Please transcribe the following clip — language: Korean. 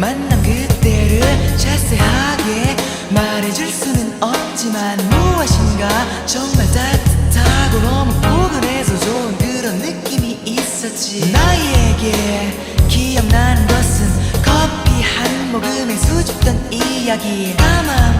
만난 그때를 자세하게 말해줄 수는 없지만 무엇인가 정말 따뜻하고 너무 포근해서 좋은 그런 느낌이 있었지. 나에게 기억나는 것은 커피 한 모금에 수줍던 이야기. 다만